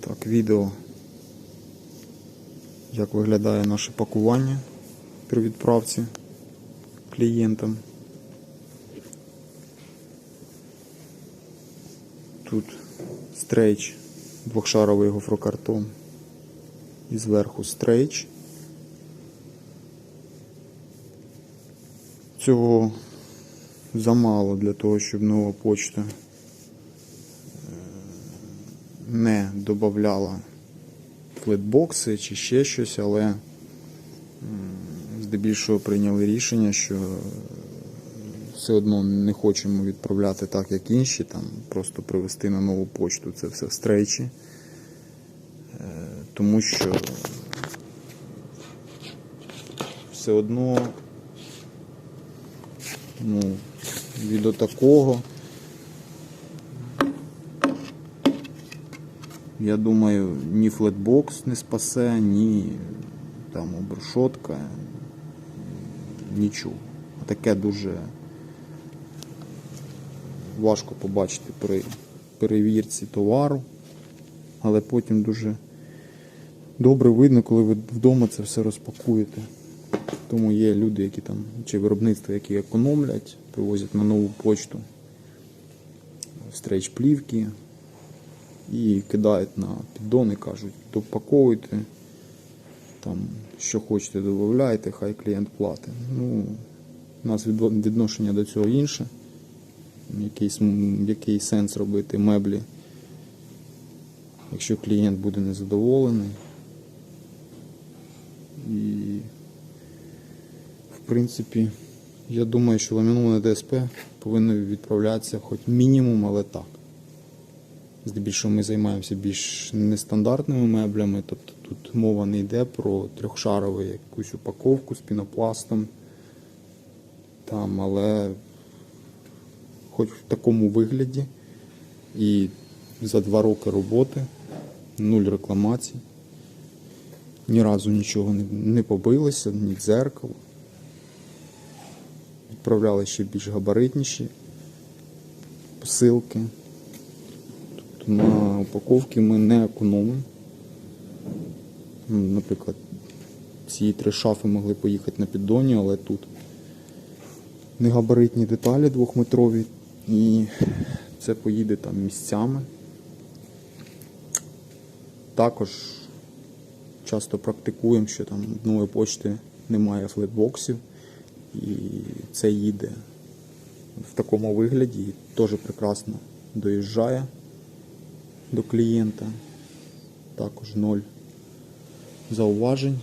Так, відео, як виглядає наше пакування при відправці клієнтам. Тут стрейч, двохшаровий гофрокартон і зверху стрейч. Цього замало для того, щоб нова почта не додавала флетбокси чи ще щось, але здебільшого прийняли рішення, що все одно не хочемо відправляти так, як інші, там просто привезти на нову почту це все в стрейчі. Е, Тому що все одно ну, від отакого. Я думаю, ні флетбокс не спасе, ні там обрушотка, нічого. Таке дуже важко побачити при перевірці товару, але потім дуже добре видно, коли ви вдома це все розпакуєте. Тому є люди, які там, чи виробництва, які економлять, привозять на нову почту стрейч плівки і кидають на піддон і кажуть, допаковуйте, там, що хочете, додавайте, хай клієнт платить. Ну, у нас відношення до цього інше. Який, який сенс робити меблі, якщо клієнт буде незадоволений. І в принципі, я думаю, що ламіноване ДСП повинно відправлятися хоч мінімум, але так. Здебільшого ми займаємося більш нестандартними меблями, тобто тут мова не йде про трьохшарову якусь упаковку з пінопластом. Там, але хоч в такому вигляді і за два роки роботи, нуль рекламацій. Ні разу нічого не, побилося, ні дзеркало. Відправляли ще більш габаритніші посилки. На упаковці ми не економимо. Наприклад, ці три шафи могли поїхати на піддоні, але тут негабаритні деталі двохметрові і це поїде там місцями. Також часто практикуємо, що там нової почти немає флетбоксів, і це їде в такому вигляді і теж прекрасно доїжджає до клієнта. Також ноль зауважень.